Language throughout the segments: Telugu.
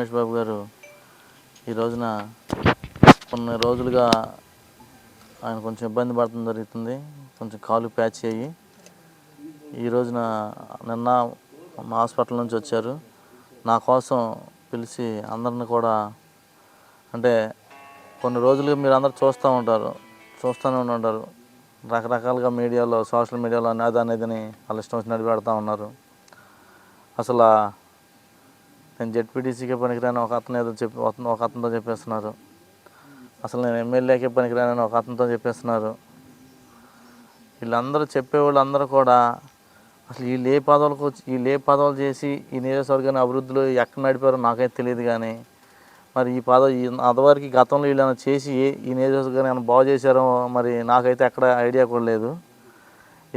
రమేష్ బాబు గారు ఈ రోజున కొన్ని రోజులుగా ఆయన కొంచెం ఇబ్బంది పడటం జరుగుతుంది. కొంచెం కాలు ప్యాచ్ అయ్యి ఈ రోజున నిన్న మా హాస్పిటల్ నుంచి వచ్చారు. నా కోసం పిలిచి అందరిని కూడా అంటే కొన్ని రోజులుగా మీరు అందరు చూస్తూ ఉంటారు. చూస్తూనే ఉంటారు. రకరకాలుగా మీడియాలో సోషల్ మీడియాలో అనేది అనేదని వాళ్ళ ఇష్టం వచ్చి పెడతా ఉన్నారు. అసలు నేను జెడ్పీటీసీకే పనికిరాని ఒక అతను ఏదో చెప్పి ఒక అతనితో చెప్పేస్తున్నారు. అసలు నేను ఎమ్మెల్యేకే పనికిరానని ఒక అతనితో చెప్పేస్తున్నారు. వీళ్ళందరూ చెప్పేవాళ్ళు అందరూ కూడా అసలు ఈ లే పదవులకు ఈ లే పదవులు చేసి ఈ నియోజకవర్గాన్ని అభివృద్ధిలో ఎక్కడ నడిపారో నాకైతే తెలియదు కానీ మరి ఈ పదవి ఈ అదవరకు గతంలో వీళ్ళు చేసి ఈ నియోజకవర్గాన్ని ఏమైనా బాగు చేశారో మరి నాకైతే ఎక్కడ ఐడియా కూడా లేదు.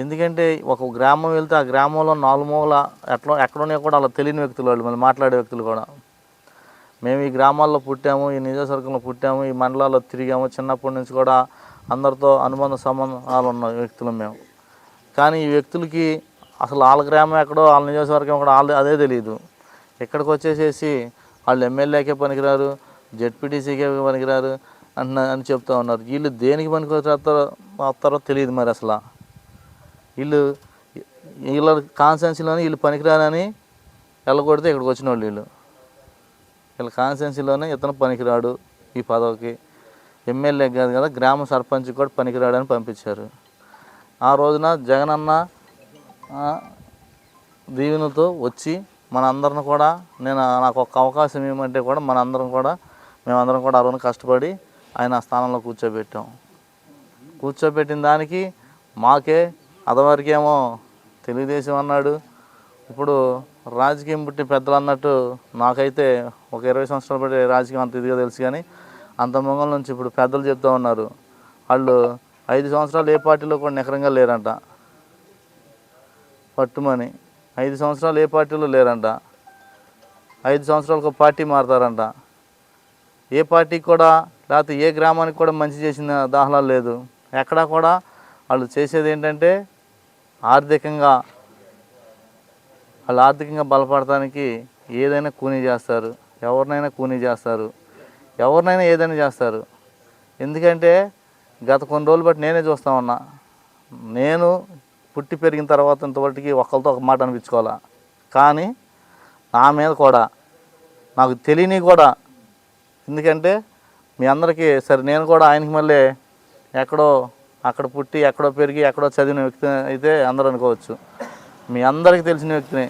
ఎందుకంటే ఒక గ్రామం వెళ్తే ఆ గ్రామంలో నాలుగు మూల ఎట్లా ఎక్కడున్నా కూడా అలా తెలియని వ్యక్తులు వాళ్ళు మళ్ళీ మాట్లాడే వ్యక్తులు కూడా. మేము ఈ గ్రామాల్లో పుట్టాము ఈ నియోజకవర్గంలో పుట్టాము ఈ మండలాల్లో తిరిగాము. చిన్నప్పటి నుంచి కూడా అందరితో అనుబంధ సంబంధాలు ఉన్న వ్యక్తులు మేము. కానీ ఈ వ్యక్తులకి అసలు వాళ్ళ గ్రామం ఎక్కడో వాళ్ళ నియోజకవర్గం ఎక్కడో వాళ్ళు అదే తెలియదు ఇక్కడికి వచ్చేసేసి వాళ్ళు ఎమ్మెల్యేకే పనికిరారు జెడ్పీటీసీకే పనికిరారు అంటున్నా అని చెప్తా ఉన్నారు. వీళ్ళు దేనికి పనికి వస్తారో వస్తారో తెలియదు మరి అసలు. వీళ్ళు వీళ్ళ కాన్సెన్సీలోనే వీళ్ళు పనికిరానని వెళ్ళగొడితే ఇక్కడికి వచ్చిన వాళ్ళు వీళ్ళు. వీళ్ళ కాన్సెన్సీలోనే ఇతను పనికిరాడు ఈ పదవికి. ఎమ్మెల్యే కాదు కదా గ్రామ సర్పంచ్ కూడా పనికిరాడని పంపించారు. ఆ రోజున జగనన్న దీవెనతో వచ్చి మనందరం కూడా నేను నాకు ఒక అవకాశం ఏమంటే కూడా మనందరం కూడా మేమందరం కూడా ఆ రోజున కష్టపడి ఆయన స్థానంలో కూర్చోబెట్టాం. కూర్చోబెట్టిన దానికి మాకే అదవారికేమో తెలుగుదేశం అన్నాడు. ఇప్పుడు రాజకీయం పుట్టి పెద్దలు అన్నట్టు నాకైతే ఒక ఇరవై సంవత్సరాలు బట్టి రాజకీయం అంత ఇదిగా తెలుసు కానీ అంత మొంగల్ నుంచి ఇప్పుడు పెద్దలు చెప్తూ ఉన్నారు. వాళ్ళు ఐదు సంవత్సరాలు ఏ పార్టీలో కూడా నికరంగా లేరంట. పట్టుమని. ఐదు సంవత్సరాలు ఏ పార్టీలో లేరంట. ఐదు సంవత్సరాలకు ఒక పార్టీ మారుతారంట. ఏ పార్టీకి కూడా లేకపోతే ఏ గ్రామానికి కూడా మంచి చేసిన దాహలా లేదు. ఎక్కడా కూడా వాళ్ళు చేసేది ఏంటంటే ఆర్థికంగా వాళ్ళు ఆర్థికంగా బలపడటానికి ఏదైనా కూనీ చేస్తారు. ఎవరినైనా కూనీ చేస్తారు. ఎవరినైనా ఏదైనా చేస్తారు. ఎందుకంటే గత కొన్ని రోజులు బట్టి నేనే చూస్తా ఉన్నా. నేను పుట్టి పెరిగిన తర్వాత ఇంతవరకు ఒకరితో ఒక మాట అనిపించుకోవాలా? కానీ నా మీద కూడా నాకు తెలియని కూడా ఎందుకంటే మీ అందరికీ సరే నేను కూడా ఆయనకి మళ్ళీ ఎక్కడో అక్కడ పుట్టి ఎక్కడో పెరిగి ఎక్కడో చదివిన వ్యక్తి అయితే అందరూ అనుకోవచ్చు. మీ అందరికీ తెలిసిన వ్యక్తిని.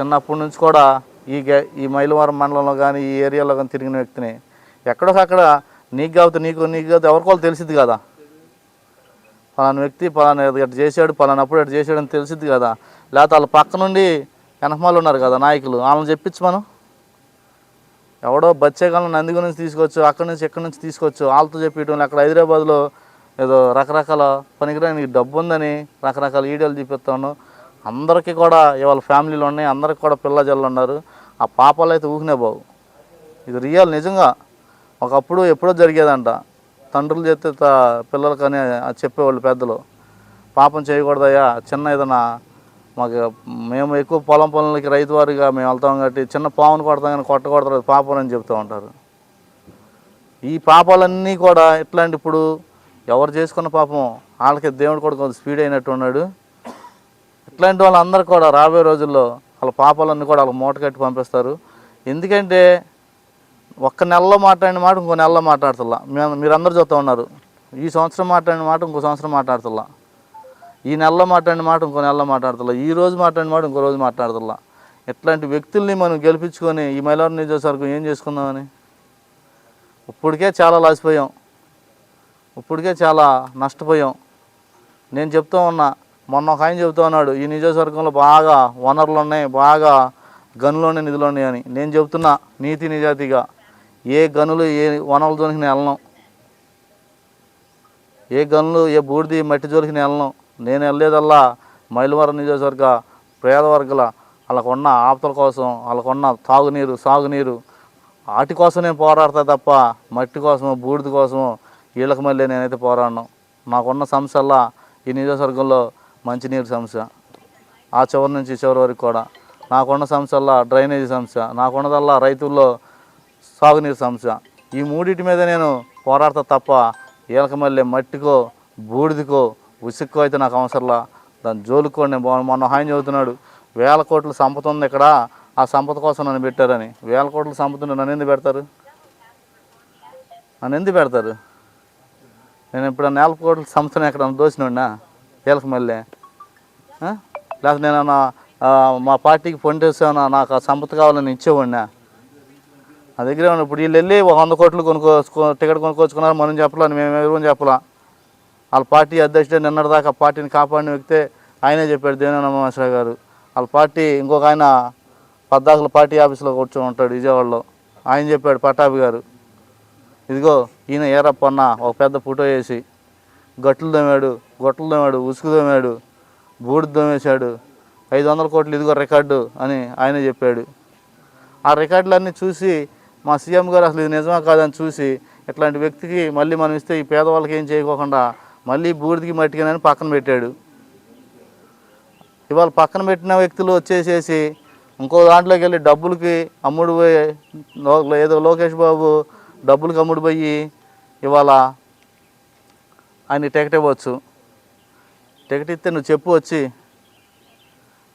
చిన్నప్పటి నుంచి కూడా ఈ గ- ఈ మైలవరం మండలంలో కానీ ఈ ఏరియాలో కానీ తిరిగిన వ్యక్తిని. ఎక్కడో అక్కడ నీకు కాబట్టి నీకు నీకు కాబట్టి ఎవరికో వాళ్ళు తెలిసిద్ది కదా. పలానా వ్యక్తి పలానా అటు చేశాడు పలానప్పుడు ఇటు చేశాడు అని తెలిసిద్ది కదా. లేకపోతే వాళ్ళ పక్క నుండి వెనకమాలు ఉన్నారు కదా నాయకులు. వాళ్ళని చెప్పించు మనం? ఎవడో బచ్చేకాలం నంది గురించి తీసుకోవచ్చు అక్కడి నుంచి ఎక్కడి నుంచి తీసుకోవచ్చు వాళ్ళతో చెప్పేయటం అక్కడ హైదరాబాద్లో ఏదో రకరకాల పనికిరాని డబ్బు ఉందని రకరకాల వీడియోలు చూపిస్తాను. అందరికీ కూడా ఇవాళ ఫ్యామిలీలు ఉన్నాయి అందరికి కూడా పిల్లజల్లు ఉన్నారు. ఆ పాపాలు అయితే ఊహినే బావు. ఇది రియల్ నిజంగా. ఒకప్పుడు ఎప్పుడో జరిగేదంట. తండ్రులు చేస్తే త- పిల్లలకని చెప్పేవాళ్ళు పెద్దలు. పాపం చేయకూడదయ్యా చిన్న ఏదైనా మాకు మేము ఎక్కువ పొలం పనులకి రైతు వారిగా మేము వెళ్తాం కాబట్టి చిన్న పామును కొడతాం కానీ కొట్టకూడదు పాపం అని చెప్తూ ఉంటారు. ఈ పాపాలన్నీ కూడా ఇట్లాంటి ఇప్పుడు ఎవరు చేసుకున్న పాపం వాళ్ళకి దేవుడు కూడా కొంచెం స్పీడ్ అయినట్టు ఉన్నాడు. ఇట్లాంటి వాళ్ళందరూ కూడా రాబోయే రోజుల్లో వాళ్ళ పాపాలన్నీ కూడా వాళ్ళ మూట కట్టి పంపిస్తారు. ఎందుకంటే ఒక్క నెలలో మాట్లాడిన మాట ఇంకో నెలలో మాట్లాడుతుల్లా. మేము మీరందరూ చూస్తూ ఉన్నారు. ఈ సంవత్సరం మాట్లాడిన మాట ఇంకో సంవత్సరం మాట్లాడుతుల్లా. ఈ నెలలో మాట్లాడిన మాట ఇంకో నెలలో మాట్లాడుతుల్లా. ఈ రోజు మాట్లాడిన మాట ఇంకో రోజు మాట్లాడుతుల్లా. ఇట్లాంటి వ్యక్తుల్ని మనం గెలిపించుకొని ఈ మైలార్ నియోజకవర్గం ఏం చేసుకుందామని? ఇప్పటికే చాలా లాసిపోయాం. ఇప్పటికే చాలా నష్టపోయాం. నేను చెప్తూ ఉన్నా మొన్న ఒక ఆయన చెబుతూ ఉన్నాడు ఈ నియోజకవర్గంలో బాగా వనరులు ఉన్నాయి బాగా గనులు ఉన్నాయి నిధులు ఉన్నాయి అని. నేను చెబుతున్నా నీతి నిజాతిగా ఏ గనులు ఏ వనరుల జోలికి నేను వెళ్ళను. ఏ గనులు ఏ బూడిది మట్టి జోలికి నేను వెళ్ళను. నేను వెళ్ళేదల్లా మైలవరం నియోజకవర్గ పేదవర్గల వాళ్ళకున్న ఆపతల కోసం వాళ్ళకున్న తాగునీరు సాగునీరు వాటి కోసం నేను పోరాడతా తప్ప మట్టి కోసమో బూడిద కోసమో వీళ్ళకి మళ్ళీ నేనైతే పోరాడను. నాకున్న సమస్యల్లా ఈ నియోజకవర్గంలో మంచినీరు సమస్య ఆ చివరి నుంచి చివరి వరకు కూడా. నాకున్న సమస్యల్లా డ్రైనేజీ సమస్య నాకున్నదల్లా రైతుల్లో సాగునీరు సమస్య. ఈ మూడింటి మీద నేను పోరాడతా తప్ప ఈలక మళ్ళీ మట్టికో బూడిదికో ఉసుక్కో అయితే నాకు అవసరంలా. దాని జోలుకోండి నేను మొన్న- హాయం చదువుతున్నాడు. వేల కోట్ల సంపద ఉంది ఇక్కడ ఆ సంపద కోసం నన్ను పెట్టారని. వేల కోట్ల సంపద నన్ను ఎందుకు పెడతారు? నన్ను ఎందుకు పెడతారు? నేను ఇప్పుడు నెల కోట్ల సంస్థను ఎక్కడ దోసినోడినా వీళ్ళకి మళ్ళీ లేకపోతే నేను నా మా పార్టీకి పొంటేసాను నాకు ఆ సంపద కావాలని ఇచ్చేవాడినా? నా దగ్గర ఇప్పుడు వీళ్ళు వెళ్ళి ఒక వంద కోట్లు కొనుక్కో టికెట్ కొనుక్కొచ్చుకున్నారు మనం చెప్పాలని మేము ఎవరు చెప్పలా. వాళ్ళ పార్టీ అధ్యక్షుడు నిన్నటిదాకా పార్టీని కాపాడిన వ్యక్తే ఆయనే చెప్పాడు దేవనమ్మశ్వర గారు. వాళ్ళ పార్టీ ఇంకొక ఆయన పద్దాకుల పార్టీ ఆఫీస్లో కూర్చొని ఉంటాడు విజయవాడలో. ఆయన చెప్పాడు పట్టాభి గారు. ఇదిగో ఈయన ఏరప్పన్న ఒక పెద్ద ఫోటో వేసి గట్లు దోమాడు గొట్టలు దోమాడు ఉసుకు దోమాడు బూడిద దోమేశాడు ఐదు వందల కోట్లు ఇదిగో రికార్డు అని ఆయన చెప్పాడు. ఆ రికార్డులన్నీ చూసి మా సీఎం గారు అసలు ఇది నిజమా కాదని చూసి ఇట్లాంటి వ్యక్తికి మళ్ళీ మనం ఇస్తే ఈ పేదవాళ్ళకి ఏం చేయకోకుండా మళ్ళీ బూడిదికి మట్టికినని పక్కన పెట్టాడు. ఇవాళ పక్కన పెట్టిన వ్యక్తులు వచ్చేసేసి ఇంకో దాంట్లోకి వెళ్ళి డబ్బులకి అమ్ముడు పోయి ఏదో లోకేష్ బాబు డబ్బులకి అమ్ముడు పోయి ఇవాళ ఆయన టికెట్ ఇవ్వచ్చు టికెట్ ఇస్తే నువ్వు చెప్పు వచ్చి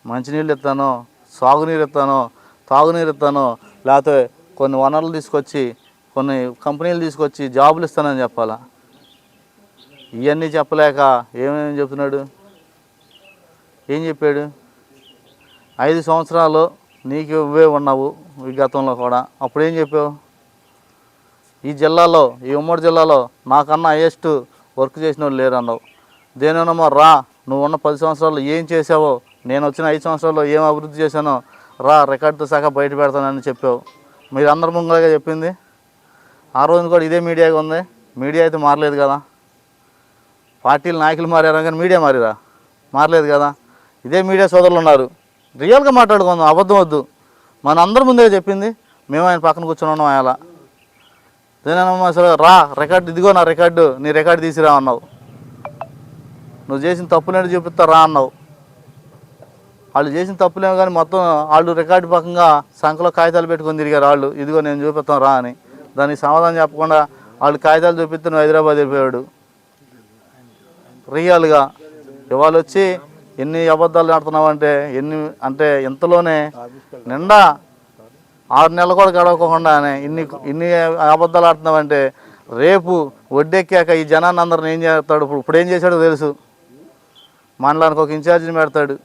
మంచినీళ్ళు ఇస్తాను సాగునీరు ఇస్తాను తాగునీరు ఇస్తాను లేకపోతే కొన్ని వనరులు తీసుకొచ్చి కొన్ని కంపెనీలు తీసుకొచ్చి జాబులు ఇస్తానని చెప్పాలా? ఇవన్నీ చెప్పలేక ఏమేమి చెప్తున్నాడు? ఏం చెప్పాడు? ఐదు సంవత్సరాలు నీకు ఇవే ఉన్నావు ఈ గతంలో కూడా. అప్పుడు ఏం చెప్పావు? ఈ జిల్లాలో ఈ ఉమ్మడి జిల్లాలో నాకన్నా హైయెస్ట్ వర్క్ చేసిన వాళ్ళు లేరు అన్నావు దేనినమ్మా రా నువ్వు ఉన్న పది సంవత్సరాలు ఏం చేసావో నేను వచ్చిన ఐదు సంవత్సరాల్లో ఏం అభివృద్ధి చేశానో రా రికార్డుతో సహా బయట పెడతానని చెప్పావు. మీరు అందరి ముంగలగా చెప్పింది. ఆ రోజున కూడా ఇదే మీడియాగా ఉంది. మీడియా అయితే మారలేదు కదా. పార్టీలు నాయకులు మారారా కానీ మీడియా మారిరా? మారలేదు కదా. ఇదే మీడియా సోదరులు ఉన్నారు. రియల్గా మాట్లాడుకుందాం అబద్ధం వద్దు. మన అందరి ముందే చెప్పింది మేము ఆయన పక్కన కూర్చొని ఉన్నాం అలా. దేనమ్మా అసలు రా రికార్డు ఇదిగో నా రికార్డు నీ రికార్డు తీసిరా అన్నావు. నువ్వు చేసిన తప్పులేని చూపిస్తా రా అన్నావు. వాళ్ళు చేసిన తప్పులేమో కానీ మొత్తం వాళ్ళు రికార్డు పక్కగా సంఖలో కాగితాలు పెట్టుకొని తిరిగారు వాళ్ళు. ఇదిగో నేను చూపిస్తాను రా అని. దానికి సమాధానం చెప్పకుండా వాళ్ళు కాగితాలు చూపిస్తే నువ్వు హైదరాబాద్ వెళ్ళిపోయాడు. రియల్గా ఇవాళ వచ్చి ఎన్ని అబద్ధాలు ఆడుతున్నావు అంటే ఎన్ని అంటే ఇంతలోనే నిండా ఆరు నెలలు కూడా గడవకుండానే ఇన్ని ఇన్ని అబద్ధాలు ఆడుతున్నామంటే రేపు వడ్డెక్కాక ఈ జనాన్ని అందరిని ఏం చేస్తాడు? ఇప్పుడు ఇప్పుడు ఏం చేశాడో తెలుసు. మండలానికి ఒక ఇన్ఛార్జిని పెడతాడు.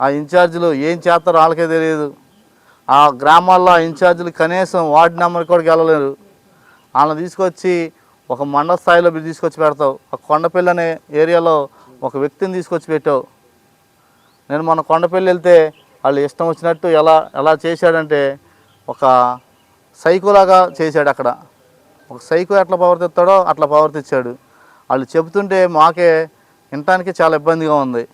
ఆ ఇన్ఛార్జీలు ఏం చేస్తారో వాళ్ళకే తెలియదు. ఆ గ్రామాల్లో ఆ ఇన్ఛార్జీలు కనీసం వార్డు నెంబర్కి కూడా గెలలేరు వాళ్ళని తీసుకొచ్చి ఒక మండల స్థాయిలో మీరు తీసుకొచ్చి పెడతావు. ఆ కొండపల్లి అనే ఏరియాలో ఒక వ్యక్తిని తీసుకొచ్చి పెట్టావు. నేను మొన్న కొండపల్లి వెళ్తే వాళ్ళు ఇష్టం వచ్చినట్టు ఎలా ఎలా చేశాడంటే ఒక సైకోలాగా చేశాడు అక్కడ. ఒక సైకో ఎట్లా ప్రవర్తిస్తాడో అట్లా ప్రవర్తించాడు. వాళ్ళు చెబుతుంటే మాకే వినటానికి చాలా ఇబ్బందిగా ఉంది.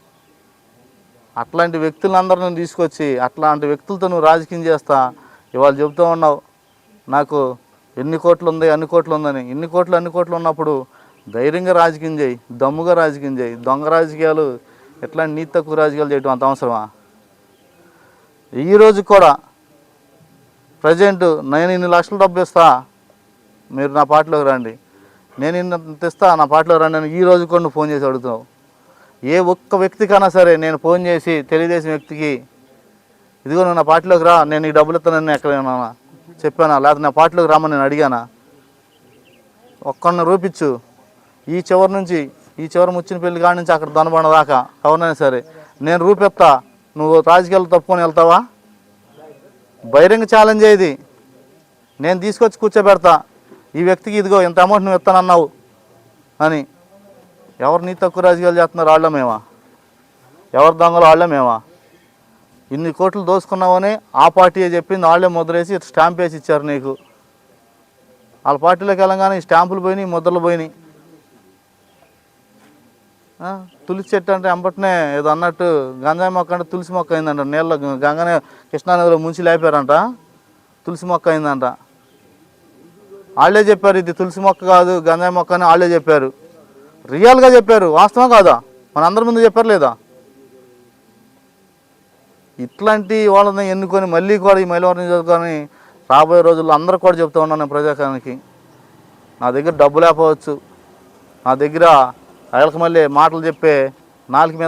అట్లాంటి వ్యక్తులందరిని తీసుకొచ్చి అట్లాంటి వ్యక్తులతో నువ్వు రాజకీయం చేస్తా ఇవాళ చెబుతూ ఉన్నావు. నాకు ఎన్ని కోట్లు ఉంది అన్ని కోట్లు ఉందని. ఇన్ని కోట్లు అన్ని కోట్లు ఉన్నప్పుడు ధైర్యంగా రాజకీయం చేయి దమ్ముగా రాజకీయం చేయి. దొంగ రాజకీయాలు ఎట్లాంటి నీతి తక్కువ రాజకీయాలు చేయటం అంత అవసరమా? ఈ కూడా ప్రజెంట్ నేను ఇన్ని లక్షల డబ్బు ఇస్తా మీరు నా పార్టీలోకి రండి. నేను ఇన్ని ఇస్తా నా పార్టీలో రండి అని ఈ రోజు కూడా ఫోన్ చేసి అడుగుతున్నావు ఏ ఒక్క వ్యక్తికైనా సరే నేను ఫోన్ చేసి తెలియజేసిన వ్యక్తికి ఇదిగో నువ్వు నా పార్టీలోకి రా నేను ఈ డబ్బులు ఇస్తానని ఎక్కడైనా చెప్పానా? లేకపోతే నా పార్టీలోకి రామని నేను అడిగానా? ఒక్కడిని రూపించు. ఈ చివరి నుంచి ఈ చివరి ముచ్చిన పెళ్ళి కాడి నుంచి అక్కడ దొనబండ దాకా ఎవరినైనా సరే. నేను రూపెత్తా. నువ్వు రాజకీయాలు తప్పుకొని వెళ్తావా? బహిరంగ ఛాలెంజ్ ఇది. నేను తీసుకొచ్చి కూర్చోబెడతా. ఈ వ్యక్తికి ఇదిగో ఇంత అమౌంట్ నువ్వు ఇస్తానన్నావు అని. ఎవరు నీ తక్కువ రాజకీయాలు చేస్తున్నారు? వాళ్ళ మేమా? ఎవరు దొంగలు? వాళ్ళే మేమా? ఇన్ని కోట్లు దోసుకున్నావని ఆ పార్టీ చెప్పింది. వాళ్ళే ముద్రేసి స్టాంప్ వేసి ఇచ్చారు నీకు. వాళ్ళ పార్టీలోకి వెళ్ళంగానే ఈ స్టాంపులు పోయినాయి ముద్రలు పోయినాయి. తులసి చెట్టు అంటే అంబట్నే ఏదో అన్నట్టు గంజాయి మొక్క అంటే తులసి మొక్క అయిందంట. నీళ్ళ గంగనే కృష్ణానదిలో ముంచి లేపారంట. తులసి మొక్క అయిందంట. వాళ్ళే చెప్పారు ఇది తులసి మొక్క కాదు గంజాయి మొక్క అని వాళ్ళే చెప్పారు. రియల్గా చెప్పారు వాస్తవం కాదా? మన అందరి ముందు చెప్పారు లేదా? ఇట్లాంటి వాళ్ళని ఎన్నుకొని మళ్ళీ కూడా ఈ మైలవరం చదువుకొని రాబోయే రోజుల్లో అందరూ కూడా చెప్తూ ఉన్నాను ప్రజాకానికి నా దగ్గర డబ్బు లేకపోవచ్చు. నా దగ్గర అయలకి మళ్ళీ మాటలు చెప్పే నాలుగు మీద